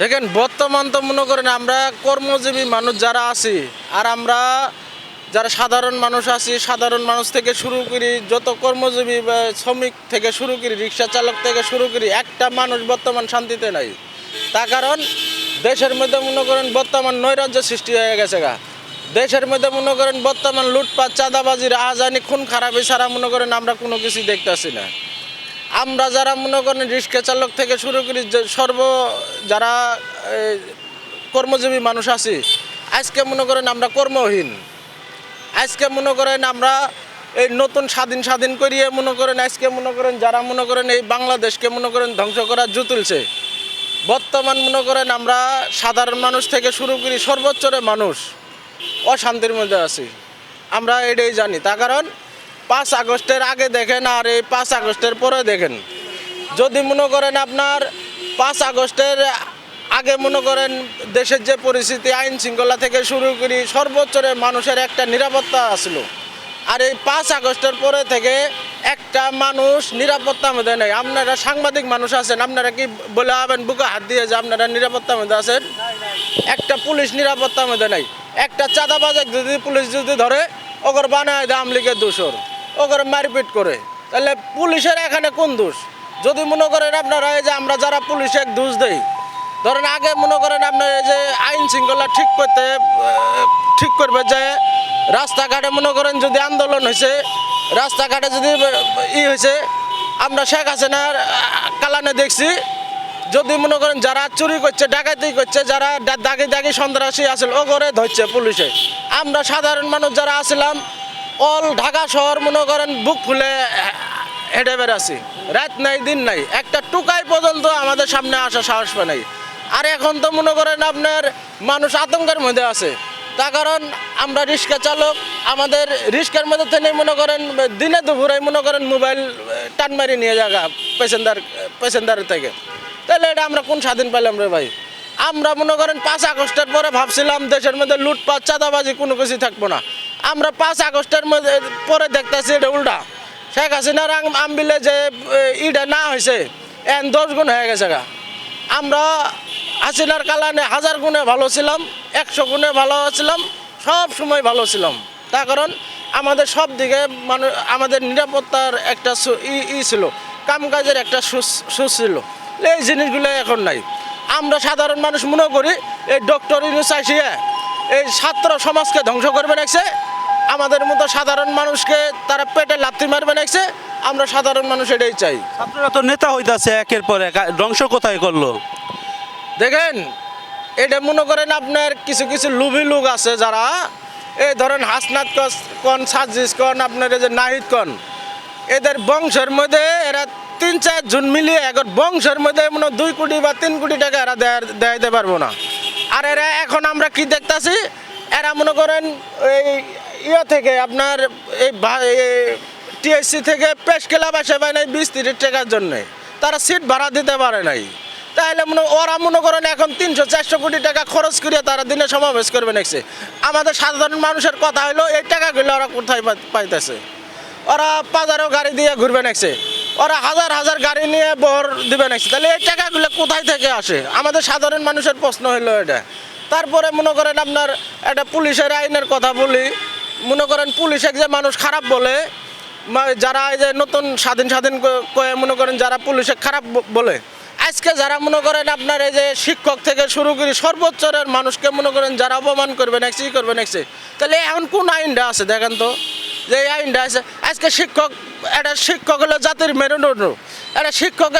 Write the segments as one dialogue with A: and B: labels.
A: দেখেন, বর্তমান তো মনে করেন আমরা কর্মজীবী মানুষ যারা আছি, আর আমরা যারা সাধারণ মানুষ আছি, সাধারণ মানুষ থেকে শুরু করি, যত কর্মজীবী শ্রমিক থেকে শুরু করি, রিক্সা চালক থেকে শুরু করি, একটা মানুষ বর্তমান শান্তিতে নাই। তার কারণ দেশের মধ্যে মনে করেন বর্তমান নৈরাজ্য সৃষ্টি হয়ে গেছে গা। দেশের মধ্যে মনে করেন বর্তমান লুটপাট চাঁদাবাজি আজানি, খুন, খারাপি ছাড়া মনে করেন আমরা কোনো কিছু দেখতেছি না। আমরা যারা মনে করেন রিক্সা চালক থেকে শুরু করি সর্ব যারা কর্মজীবী মানুষ আছি, আজকে মনে করেন আমরা কর্মহীন। আজকে মনে করেন আমরা এই নতুন স্বাধীন স্বাধীন করিয়ে মনে করেন, আজকে মনে করেন যারা মনে করেন এই বাংলাদেশকে মনে করেন ধ্বংস করার জু তুলছে। বর্তমান মনে করেন আমরা সাধারণ মানুষ থেকে শুরু করি সর্বোচ্চরে মানুষ, অশান্তির মধ্যে আছি। আমরা এটাই জানি। তার কারণ পাঁচ আগস্টের আগে দেখেন আর এই পাঁচ আগস্টের পরে দেখেন। যদি মনে করেন আপনার পাঁচ আগস্টের আগে মনে করেন দেশের যে পরিস্থিতি, আইন শৃঙ্খলা থেকে শুরু করি, সর্বোচ্চরে মানুষের একটা নিরাপত্তা আসলো। আর এই পাঁচ আগস্টের পরে থেকে একটা মানুষ নিরাপত্তা মধ্যে নেই। আপনারা সাংবাদিক মানুষ আছেন, আপনারা কি বলে হবেন বুকে হাত দিয়ে যে আপনারা নিরাপত্তার মধ্যে আছেন? একটা পুলিশ নিরাপত্তার মধ্যে নেই। একটা চাঁদাবাজার যদি পুলিশ যদি ধরে, ওগর বানায় দেয় আমলিগের দোষর। ওগর মারপিট করে। তাহলে পুলিশের এখানে কোন দোষ? যদি মনে করেন আপনারা এই যে আমরা যারা পুলিশে এক দোষ দেই, ধরেন আগে মনে করেন আপনার এই যে আইন শৃঙ্খলা ঠিক করতে ঠিক করবে যে রাস্তাঘাটে মনে করেন যদি আন্দোলন হয়েছে, রাস্তাঘাটে যদি ই হয়েছে, আমরা শেখ হাসিনার কালানে দেখছি, যদি মনে করেন যারা চুরি করছে, ডাকাতি করছে, যারা দাগি দাগি সন্ত্রাসী আসল ও করে ধরছে পুলিশে। আমরা সাধারণ মানুষ যারা আসলাম অল ঢাকা শহর মনে করেন বুক ফুলে হেঁটে বেড়াচ্ছি। রাত নাই, দিন নাই। একটা টুকাই পর্যন্ত আমাদের সামনে আসা সাহস পায় নাই। আর এখন তো মনে করেন আপনার মানুষ আতঙ্কের মধ্যে আছে। তার কারণ আমরা রিক্সা চালক, আমাদের রিক্সার মধ্যে থেকে মনে করেন দিনে দুপুরে মনে করেন মোবাইল টান মারি নিয়ে যাগা প্যাসেঞ্জার প্যাসেঞ্জারের থেকে। তাহলে এটা আমরা কোন স্বাধীন পেলাম রে ভাই? আমরা মনে করেন পাঁচ আগস্টের পরে ভাবছিলাম দেশের মধ্যে লুটপাট, চাঁদাবাজি কোনো কিছু থাকব না। আমরা পাঁচ আগস্টের মধ্যে পরে দেখতেছি এটা উল্টা। শেখ হাসিনার আম- আমবিলে যে ইটা না হয়েছে, এন দশ গুণ হয়ে গেছে গা। আমরা হাসিনার কালানে হাজার গুণে ভালো ছিলাম, একশো গুণে ভালো ছিলাম, সব সময় ভালো ছিলাম। তার কারণ আমাদের সব দিকে মানুষ আমাদের নিরাপত্তার একটা ই ছিল, কামকাজের একটা সুস- ছিল। এই জিনিসগুলো এখন নাই। আমরা সাধারণ মানুষ মনে করি, এই ডক্টর ইউনুস আসিয়া এই ছাত্র সমাজকে ধ্বংস করবে নাকছে আমাদের মতো সাধারণ মানুষকে তারা পেটে লাথি মারবে নাকছে আমরা সাধারণ মানুষ এটাই চাই।
B: ছাত্ররা তো নেতা হইতাছে একের পর এক ধ্বংস কোথায় করল?
A: দেখেন এটা মনে করেন আপনার কিছু কিছু লুভি লোক আছে যারা এই ধরেন হাসনাত কন সাজিস কন আপনার এই যে নাহিদ কন এদের বংশের মধ্যে এরা তিন চার জন মিলিয়ে এখন বংশের মধ্যে মনে দুই কোটি বা তিন কোটি টাকা এরা দেয়- দেখাইতে পারব না। আর এরা এখন আমরা কি দেখতাছি? এরা মনে করেন এই ইয়ে থেকে আপনার এই টিএসসি থেকে পেশ ক্লাব আসে পায় নাই বিশ তিরিশ টাকার জন্যে। তারা সিট ভাড়া দিতে পারে নাই। তাহলে মনে, ওরা মনে করেন এখন তিনশো, চারশো কোটি টাকা খরচ করে তারা দিনে সমাবেশ করবে নেছে আমাদের সাধারণ মানুষের কথা হলো এই টাকাগুলো ওরা কোথায় পাইতেছে? ওরা বাজারেও গাড়ি দিয়ে ঘুরবে নেছে ওরা হাজার হাজার গাড়ি নিয়ে বহর দিবে নেছে তাহলে এই টাকাগুলো কোথায় থেকে আসে? আমাদের সাধারণ মানুষের প্রশ্ন হলো এটা। তারপরে মনে করেন আপনার একটা পুলিশের আইনের কথা বলি মনে করেন পুলিশ এক যে মানুষ খারাপ বলে যারা এই যে নতুন স্বাধীন স্বাধীন কয়ে মনে করেন যারা পুলিশে খারাপ বলে, আজকে যারা মনে করেন আপনার এই যে শিক্ষক থেকে শুরু করে সর্বোচ্চের মানুষকে মনে করেন যারা অপমান করবেন একসি করবেন একসি তাহলে এখন কোন আইনটা আছে, দেখেন তো? যে আইনটা আছে, আজকে শিক্ষক, একটা শিক্ষক হলো জাতির মেরুদণ্ড। একটা শিক্ষক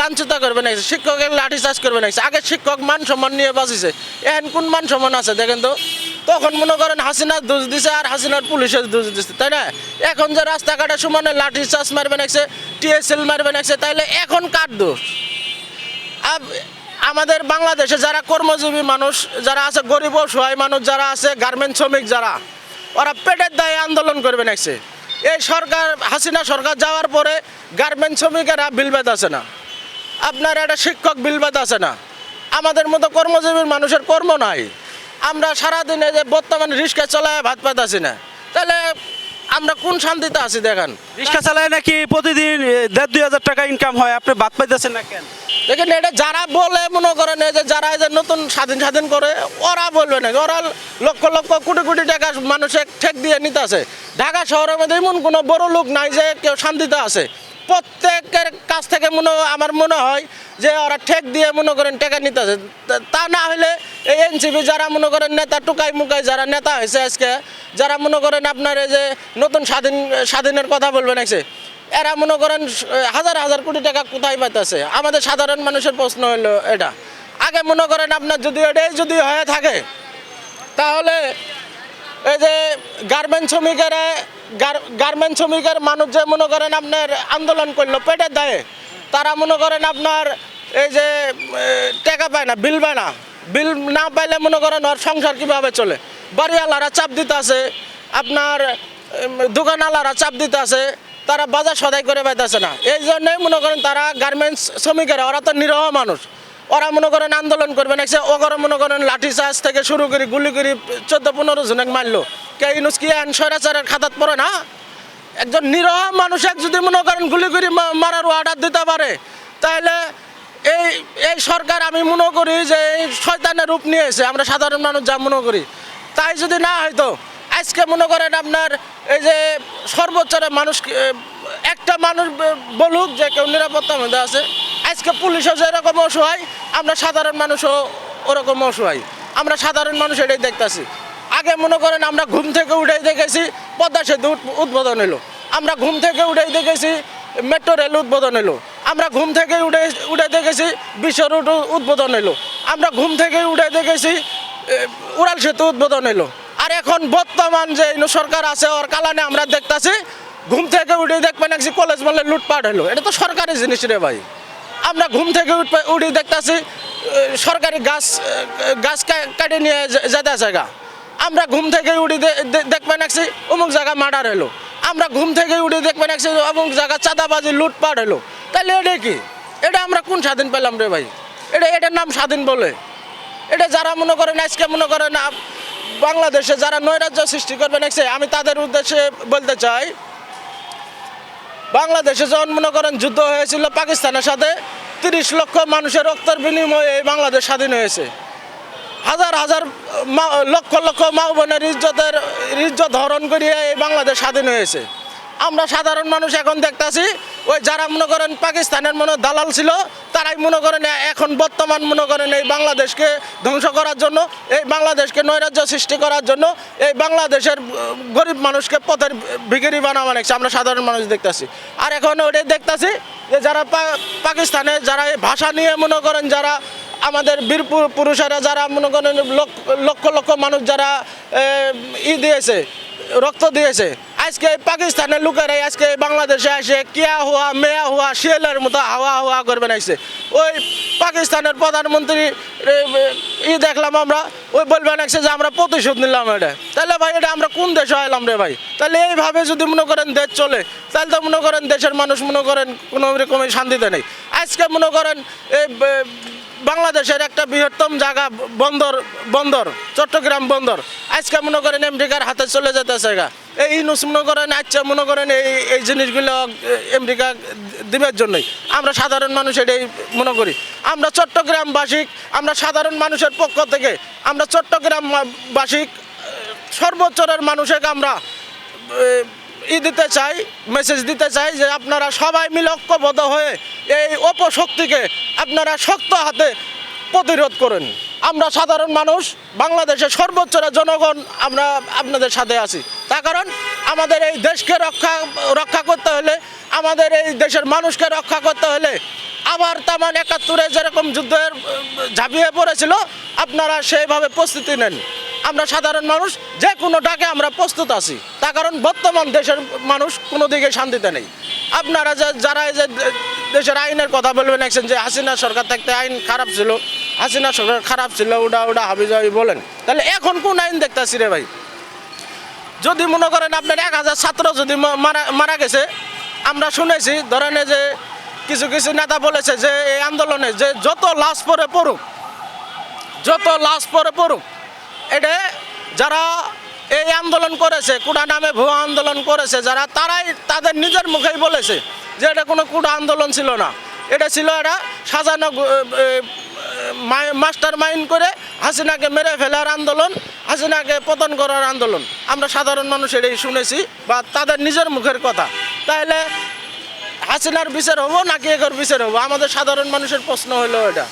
A: লাঞ্ছিত করবে নাকি শিক্ষক লাঠি চার্জ করবে নাকি আগে শিক্ষক মান সম্মান নিয়ে বাঁচিছে, এখন কোন মান সম্মান আছে দেখেন তো? তখন মনে করেন হাসিনার দোষ দিছে আর হাসিনার পুলিশের দোষ দিছে, তাই না? এখন যে রাস্তাঘাটে সমানে লাঠি চার্জ মারবে নাকছে টিএসএল মারবে নাকছে তাইলে এখন কার দোষ? আমাদের বাংলাদেশে যারা কর্মজীবী মানুষ, যারা আছে, গরিব অসহায় মানুষ যারা আছে গার্মেন্ট শ্রমিক যারা ওরা পেটের দায়ে আন্দোলন করবে নাকছে এই সরকার, হাসিনা সরকার যাওয়ার পরে গার্মেন্ট শ্রমিকেরা বিল আছে না। আপনার একটা শিক্ষক বিল আছে না। আমাদের মতো কর্মজীবীর মানুষের কর্ম নাই। আমরা সারাদিনে যে বর্তমানে রিক্সা চলায় ভাত পাইতাছি না। তাহলে আমরা কোন শান্তিতে আছি, দেখেন?
B: রিক্সা চালায় নাকি প্রতিদিন দেড় দুই হাজার টাকা ইনকাম হয়, আপনি ভাত পাইতেছেন না কেন?
A: দেখেন এটা যারা বলে মনে করেন যে যারা যে নতুন স্বাধীন স্বাধীন করে, ওরা বলবে না ওরা লক্ষ লক্ষ কোটি কোটি টাকা মানুষে ঠেক দিয়ে নিতে আছে ঢাকা শহরের মধ্যে এমন কোনো বড় লোক নাই যে কেউ শান্তিতে আছে। প্রত্যেকের কাছ থেকে মনে আমার মনে হয় যে ওরা ঠেক দিয়ে মনে করেন টাকা নিতে আছে তা- তা না হলে এই এনসিপি যারা মনে করেন নেতা টুকাই মুকাই যারা নেতা হয়েছে আজকে, যারা মনে করেন আপনার এই যে নতুন স্বাধীন, স্বাধীনের কথা বলবেন আছে এরা মনে করেন হাজার হাজার কোটি টাকা কোথায় পাইতেছে? আমাদের সাধারণ মানুষের প্রশ্ন হলো এটা। আগে মনে করেন আপনার যদি এটাই যদি হয়ে থাকে, তাহলে এই যে গার্মেন্ট শ্রমিকেরা গার্মেন্ট শ্রমিকের মানুষ যে মনে করেন আপনার আন্দোলন করল পেটের দায়ে, তারা মনে করেন আপনার এই যে টাকা পায় না, বিল পায় না। বিল না পাইলে মনে করেন ওর সংসার কীভাবে চলে? বাড়িওয়ালারা চাপ দিতে আছে আপনার দোকানওয়ালারা চাপ দিতে আছে তারা বাজার সদাই করে পাইতেছে না। এই জন্যই মনে করেন তারা গার্মেন্টস শ্রমিকেরা, ওরা তো নিরহ মানুষ। ওরা মনে করেন আন্দোলন করবে না ওগরে মনে করেন লাঠি চার্জ থেকে শুরু করে গুলি করে চোদ্দ পনেরো জনক মারলো। কে ইনুস কি আইন স্বৈরাচারের খাতাত পড়ে না? একজন নিরহ মানুষের যদি মনে করেন গুলি করে মারার অর্ডার দিতে পারে, তাহলে এই এই সরকার আমি মনে করি যে এই শয়তানের রূপ নিয়েছে, আমরা সাধারণ মানুষ যা মনে করি। তাই যদি না হয়তো আজকে মনে করেন আপনার এই যে সর্বোচ্চরে মানুষ একটা মানুষ বলুক যে কেউ নিরাপত্তার মধ্যে আছে, আজকে পুলিশও যেরকম অসহায়, আমরা সাধারণ মানুষও ওরকম অসহায়। আমরা সাধারণ মানুষ এটাই দেখতাছি। আগে মনে করেন আমরা ঘুম থেকে উঠেই দেখেছি পদ্মা সেতু উদ্বোধন এলো আমরা ঘুম থেকে উঠেই দেখেছি মেট্রো রেল উদ্বোধন এলো আমরা ঘুম থেকে উঠে উঠে দেখেছি বিশ্ব রুট উদ্বোধন এলো আমরা ঘুম থেকে উঠে দেখেছি উড়াল সেতু উদ্বোধন এলো আর এখন বর্তমান যে সরকার আছে, ওর কালানে আমরা দেখতাছি, ঘুম থেকে উঠে দেখবেন একছি কলেজ বলে লুটপাট হলো। এটা তো সরকারি জিনিস রে ভাই। আমরা ঘুম থেকে উঠে উঠে দেখতাছি সরকারি গাছ গাছ কেটে নিয়ে যেতে জায়গা। আমরা ঘুম থেকে উঠে দেখবেন একছি অমুক জায়গা মার্ডার হলো। আমরা ঘুম থেকে উঠে দেখবেন একছি অমুক জায়গা চাঁদাবাজি, লুটপাট হলো। তাহলে এটা কি? এটা আমরা কোন স্বাধীন পেলাম রে ভাই? এটা এটার নাম স্বাধীন বলে। এটা যারা মনে করেন, আজকে মনে করেন বাংলাদেশে যারা নৈরাজ্য সৃষ্টি করবে নাকছে আমি তাদের উদ্দেশ্যে বলতে চাই, বাংলাদেশে যখন মনে করেন যুদ্ধ হয়েছিল পাকিস্তানের সাথে, তিরিশ লক্ষ মানুষের রক্তের বিনিময়ে এই বাংলাদেশ স্বাধীন হয়েছে। হাজার হাজার লক্ষ লক্ষ মা বোনের ইজ্জতের, ইজ্জত হরণ করিয়ে এই বাংলাদেশ স্বাধীন হয়েছে। আমরা সাধারণ মানুষ এখন দেখতাছি, ওই যারা মনে করেন পাকিস্তানের মনে দালাল ছিল, তারাই মনে করেন এখন বর্তমান মনে করেন এই বাংলাদেশকে ধ্বংস করার জন্য, এই বাংলাদেশকে নৈরাজ্য সৃষ্টি করার জন্য, এই বাংলাদেশের গরিব মানুষকে পথের ভিখারি বানা বানাচ্ছে আমরা সাধারণ মানুষ দেখতাছি। আর এখন ওটাই দেখতাছি যে যারা পাকিস্তানে যারা এই ভাষা নিয়ে মনে করেন যারা আমাদের বীরপুর পুরুষেরা যারা মনে করেন লক্ষ লক্ষ মানুষ যারা ই দিয়েছে, রক্ত দিয়েছে আজকে পাকিস্তানের লোকেরাই আজকে বাংলাদেশে আসে, কিয়া হুয়া, মেয়া হুয়া, শিয়ালের মতো হাওয়া হাওয়া করবে নাইছে। ওই পাকিস্তানের প্রধানমন্ত্রী ই দেখলাম আমরা, ওই বলবেন যে আমরা প্রতিশোধ নিলাম এটা। তাহলে ভাই, এটা আমরা কোন দেশে এলাম রে ভাই? তাহলে এইভাবে যদি মনে করেন দেশ চলে, তাহলে তো মনে করেন দেশের মানুষ মনে করেন কোনো রকমের শান্তিতে নেই। আজকে মনে করেন এই বাংলাদেশের একটা বৃহত্তম জায়গা, বন্দর বন্দর, চট্টগ্রাম বন্দর। আজকে মনে করেন আমেরিকার হাতে চলে যেতেছে গা। এই ইনুস মনে করেন আচ্ছা মনে করেন এই এই জিনিসগুলো আমেরিকা দিবের জন্যই। আমরা সাধারণ মানুষ এটাই মনে করি। আমরা চট্টগ্রামবাসিক আমরা সাধারণ মানুষের পক্ষ থেকে, আমরা চট্টগ্রামবাসিক সর্বোচ্চরের মানুষকে আমরা ই দিতে চাই মেসেজ দিতে চাই যে আপনারা সবাই মিলে ঐক্যবদ্ধ হয়ে এই অপশক্তিকে আপনারা শক্ত হাতে প্রতিরোধ করেন। আমরা সাধারণ মানুষ, বাংলাদেশের সর্বোচ্চরা জনগণ আমরা আপনাদের সাথে আছি। তার কারণ আমাদের এই দেশকে রক্ষা রক্ষা করতে হলে, আমাদের এই দেশের মানুষকে রক্ষা করতে হলে আবার তামান একাত্তরে যেরকম যুদ্ধের ঝাঁপিয়ে পড়েছিল, আপনারা সেইভাবে প্রস্তুতি নেন। আমরা সাধারণ মানুষ, যে কোনো ডাকে আমরা প্রস্তুত আছি। তার কারণ বর্তমান দেশের মানুষ কোনো দিকে শান্তিতে নেই। আপনারা যে, যারা যে, দেশের আইনের কথা বলবেন একছেন যে হাসিনা সরকার থাকতে আইন খারাপ ছিল হাসিনা সরকার খারাপ ছিল ওটা ওটা হাবি যাবি বলেন। তাহলে এখন কোন আইন দেখতেছি রে ভাই? যদি মনে করেন আপনার এক হাজার ছাত্র যদি মারা মারা গেছে, আমরা শুনেছি, ধরেন যে কিছু কিছু নেতা বলেছে যে এই আন্দোলনে যে যত লাশ পরে পড়ুক, যত লাশ পরে পড়ুক, এটা যারা এই আন্দোলন করেছে, কুড়া নামে ভুয়া আন্দোলন করেছে, যারা তারাই তাদের নিজের মুখেই বলেছে যে এটা কোনো কুড়া আন্দোলন ছিল না। এটা ছিল একটা সাজানো মাস্টার মাইন্ড করে হাসিনাকে মেরে ফেলার আন্দোলন, হাসিনাকে পতন করার আন্দোলন। আমরা সাধারণ মানুষ এটাই শুনেছি বা তাদের নিজের মুখের কথা। তাহলে হাসিনার বিচার হব নাকি এগোর বিচার হব? আমাদের সাধারণ মানুষের প্রশ্ন হলো এটা।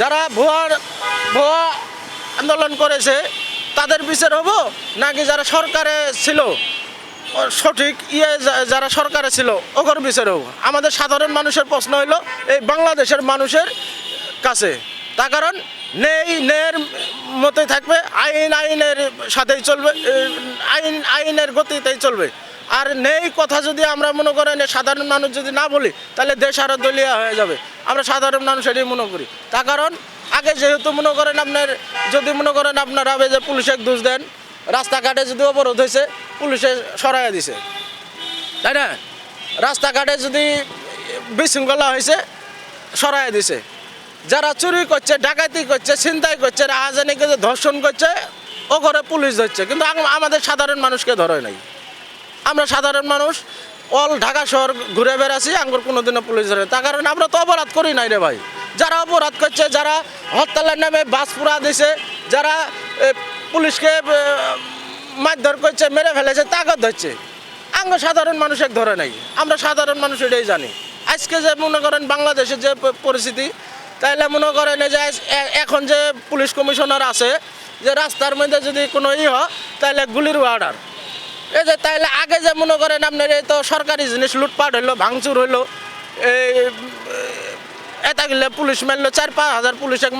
A: যারা ভুয়ার, ভুয়া আন্দোলন করেছে, তাদের বিচার হব নাকি যারা সরকারে ছিল? সঠিক ইয়ে যারা সরকারে ছিল, ওগর বিচার হব। আমাদের সাধারণ মানুষের প্রশ্ন হলো এই বাংলাদেশের মানুষের কাছে। তার কারণ নেই, নেয়ের মতোই থাকবে, আইন, আইনের সাথেই চলবে আইন, আইনের গতিতেই চলবে। আর নেই কথা যদি আমরা মনে করেন সাধারণ মানুষ যদি না বলি, তাহলে দেশ আরও দলীয় হয়ে যাবে। আমরা সাধারণ মানুষ এটাই মনে করি। তার কারণ আগে যেহেতু মনে করেন আপনার, যদি মনে করেন আপনারা যে পুলিশে দোষ দেন, রাস্তাঘাটে যদি অবরোধ হয়েছে, পুলিশে সরাইয়া দিছে। তাই না? রাস্তাঘাটে যদি বিশৃঙ্খলা হয়েছে সরাই দিছে। যারা চুরি করছে, ডাকাতি করছে, ছিনতাই করছে রাহাজানিকে যে ধর্ষণ করছে, ও করে পুলিশ ধরছে। কিন্তু আমাদের সাধারণ মানুষকে ধরে নাই। আমরা সাধারণ মানুষ, অল ঢাকা শহর ঘুরে বেড়াচ্ছি, আঙ্গুর কোনোদিনও পুলিশ ধরে তার কারণে আমরা তো অপরাধ করি নাই রে ভাই। যারা অপরাধ করছে, যারা হরতালের নামে বাস পুরা দিছে, যারা পুলিশকে মারধর করছে, মেরে ফেলেছে, তাকে ধরছে। আঙ্গ সাধারণ মানুষের ধরে নাই। আমরা সাধারণ মানুষ এটাই জানি। আজকে যে মনে করেন বাংলাদেশের যে পরিস্থিতি তাইলে মনে করেন যে এখন যে পুলিশ কমিশনার আছে যে রাস্তার মধ্যে যদি কোনো ই হয় তাহলে গুলির অর্ডার এই যে তাইলে আগে যে মনে করেন আপনার এই তো সরকারি জিনিস লুটপাট হইল ভাঙচুর হইল এই এটা গেলে পুলিশ মারলো চার পাঁচ হাজার পুলিশ এক